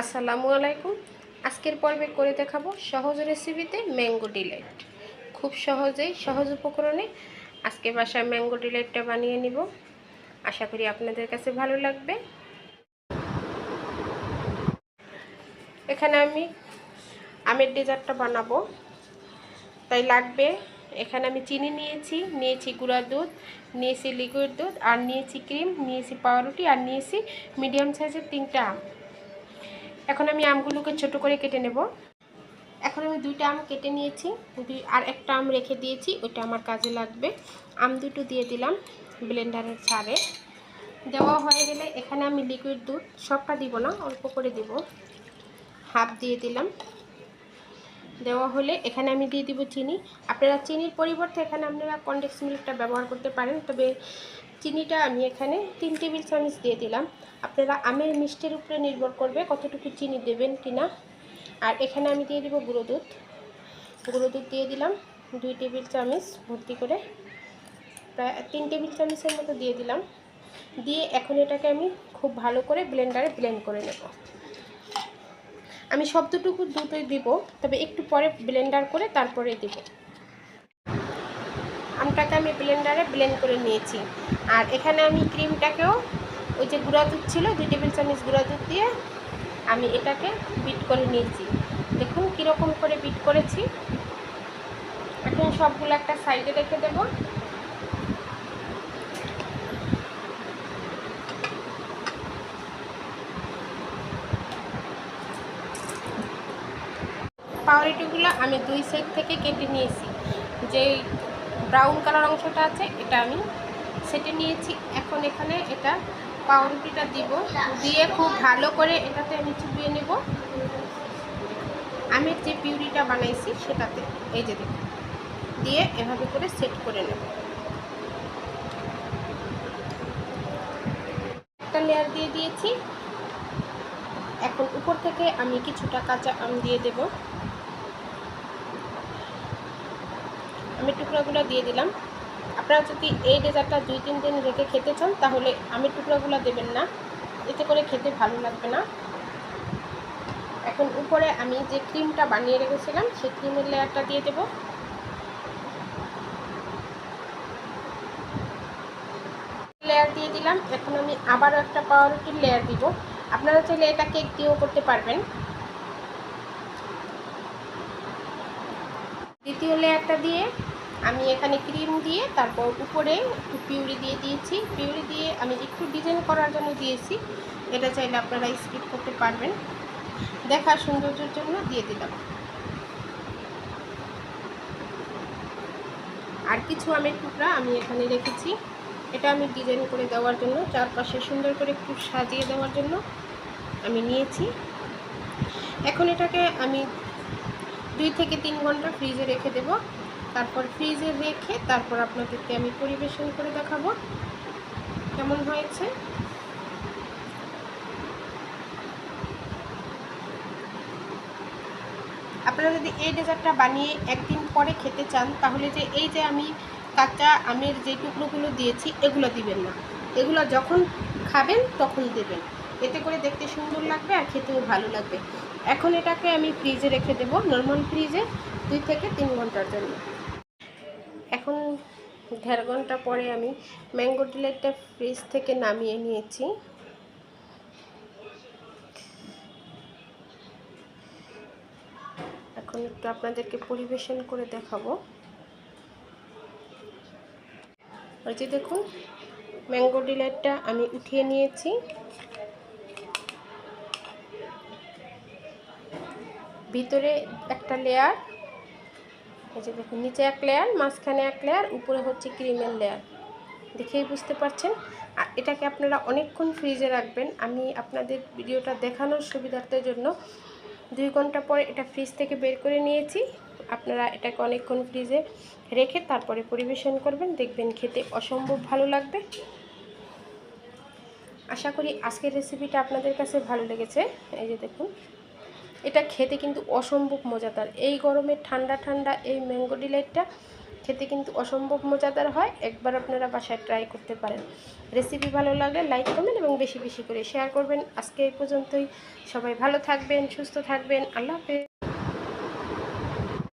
আসসালামু আলাইকুম। আজকের পর্বে করে দেখাবো সহজ রেসিপিতে ম্যাঙ্গো ডিলাইট খুব সহজেই সহজ উপকরণে আজকে বাসায় ম্যাঙ্গো ডিলাইটটা বানিয়ে নিব। আশা করি আপনাদের কাছে ভালো লাগবে। এখানে আমি আমের ডেজার্টটা বানাবো। তাই লাগবে, এখানে আমি চিনি নিয়েছি নিয়েছি গুঁড়া দুধ, নিয়েছি লিকুইড দুধ, আর নিয়েছি ক্রিম নিয়েছি পাউরুটি, আর নিয়েছি মিডিয়াম সাইজের তিনটা আম। এখন আমি আমগুলোকে ছোট করে কেটে নেব। এখন আমি দুইটা আম কেটে নিয়েছি। দুই, আর একটা আম রেখে দিয়েছি, ওইটা আমার কাজে লাগবে। আম দুটো দিয়ে দিলাম ব্লেন্ডারের ছাড়ে। দেওয়া হয়ে গেলে এখানে আমি লিকুইড দুধ সবটা দিব না, অল্প করে দিব। হাফ দিয়ে দিলাম। দেওয়া হলে এখানে আমি দিয়ে দিব চিনি। আপনারা চিনির পরিবর্তে এখানে আপনারা কন্ডেক্স মিল্কটা ব্যবহার করতে পারেন, তবে চিনিটা আমি এখানে তিন টেবিল চামচ দিয়ে দিলাম। আপনারা আমের মিষ্টির উপরে নির্ভর করবে কতটুকু চিনি দেবেন কিনা। আর এখানে আমি দিয়ে দিব গুঁড়ো দুধ। গুঁড়ো দুধ দিয়ে দিলাম দুই টেবিল চামচ ভর্তি করে। প্রায় তিন টেবিল চামচের মতো দিয়ে দিলাম। দিয়ে এখন এটাকে আমি খুব ভালো করে ব্লেন্ডারে ব্লেন্ড করে নেব। আমি শব্দটুকু দুটোই দিব, তবে একটু পরে ব্লেন্ডার করে তারপরে দিব। আমটাকে আমি ব্লেন্ডারে ব্লেন্ড করে নিয়েছি। আর এখানে আমি ক্রিমটাকেও ওই যে গুঁড়া দুধ ছিল, দুই টেবিল চামচ গুঁড়া দুধ দিয়ে আমি এটাকে বিট করে নিয়েছি। দেখুন কীরকম করে বিট করেছি। এখন সবগুলো একটা সাইডে রেখে দেব। পাউরুটিগুলো আমি দুই সাইড থেকে কেটে নিয়েছি। যে ব্রাউন কালার অংশটা আছে, এটা আমি সেটে নিয়েছি। এখন এখানে এটা পাউরুটিটা দিব। দিয়ে খুব ভালো করে এটাতে আমি চুপিয়ে নেব। আমের যে পিউরিটা বানাইছি সেটাতে, এই যে দেখুন, দিয়ে এভাবে করে সেট করে নেব। একটা লেয়ার দিয়ে দিয়েছি। এখন উপর থেকে আমি কিছুটা কাঁচা আম দিয়ে দেব। আমের টুকরাগুলো দিয়ে দিলাম। আপনারা যদি এই ডেজার্টটা দুই, তিন দিন রেখে খেতে চান, তাহলে আমের টুকরাগুলো দেবেন না। এতে করে খেতে ভালো লাগবে না। এখন উপরে আমি যে ক্রিমটা বানিয়ে রেখেছিলাম, সেই ক্রিমের লেয়ারটা দিয়ে দেব। লেয়ার দিয়ে দিলাম। এখন আমি আবারও একটা পাউরুটির লেয়ার দিব। আপনারা চাইলে এটা কেক দিয়েও করতে পারবেন। দ্বিতীয় লেয়ারটা দিয়ে আমি এখানে ক্রিম দিয়ে, তারপর উপরে একটু পিউরি দিয়ে দিয়েছি। পিউরি দিয়ে আমি একটু ডিজাইন করার জন্য দিয়েছি। এটা চাইলে আপনারা স্কিপ করতে পারবেন। দেখার সৌন্দর্যের জন্য দিয়ে দিলাম। আর কিছু আমের টুকরা আমি এখানে রেখেছি। এটা আমি ডিজাইন করে দেওয়ার জন্য, চারপাশে সুন্দর করে একটু সাজিয়ে দেওয়ার জন্য আমি নিয়েছি। এখন এটাকে আমি দুই থেকে তিন ঘণ্টা ফ্রিজে রেখে দেব। তারপর ফ্রিজে রেখে তারপর আপনাদেরকে আমি পরিবেশন করে দেখাবো। কেমন হয়েছে? আপনারা যদি এই ডেজার্টটা বানিয়ে একদিন পরে খেতে চান, তাহলে যে এই যে আমি কাঁচা আমের যে টুকরোগুলো দিয়েছি, এগুলো দিবেন না। এগুলো যখন খাবেন, তখন দেবেন। এতে করে দেখতে সুন্দর লাগবে আর খেতেও ভালো লাগবে। এখন এটাকে আমি ফ্রিজে রেখে দেবো নর্মাল ফ্রিজে দুই থেকে তিন ঘণ্টার জন্য। এখন দেড় ঘণ্টা পরে আমি ম্যাঙ্গো ডিলাইটটা ফ্রিজ থেকে নামিয়ে নিয়েছি। এখন একটু আপনাদেরকে পরিবেশন করে দেখাবো। ওই যে দেখুন, ম্যাঙ্গো ডিলাইটটা আমি উঠিয়ে নিয়েছি। ভিতরে একটা লেয়ার এই যে দেখুন, নিচে এক লেয়ার মাঝখানে এক লেয়ার উপরে হচ্ছে ক্রিমের লেয়ার দেখেই বুঝতে পারছেন? আর এটাকে আপনারা অনেকক্ষণ ফ্রিজে রাখবেন। আমি আপনাদের ভিডিওটা দেখানোর সুবিধার্থের জন্য দুই ঘণ্টা পরে এটা ফ্রিজ থেকে বের করে নিয়েছি। আপনারা এটাকে অনেকক্ষণ ফ্রিজে রেখে তারপরে পরিবেশন করবেন। দেখবেন খেতে অসম্ভব ভালো লাগবে। আশা করি আজকের রেসিপিটা আপনাদের কাছে ভালো লেগেছে। এই যে দেখুন এটা খেতে কিন্তু অসম্ভব মজাদার। এই গরমে ঠান্ডা ঠান্ডা এই ম্যাঙ্গো ডিলাইটটা খেতে কিন্তু অসম্ভব মজাদার হয়। একবার আপনারা বাসায় ট্রাই করতে পারেন। রেসিপি ভালো লাগলে লাইক করবেন এবং বেশি বেশি করে শেয়ার করবেন। আজকে এই পর্যন্তই। সবাই ভালো থাকবেন, সুস্থ থাকবেন। আল্লাহ হাফেজ।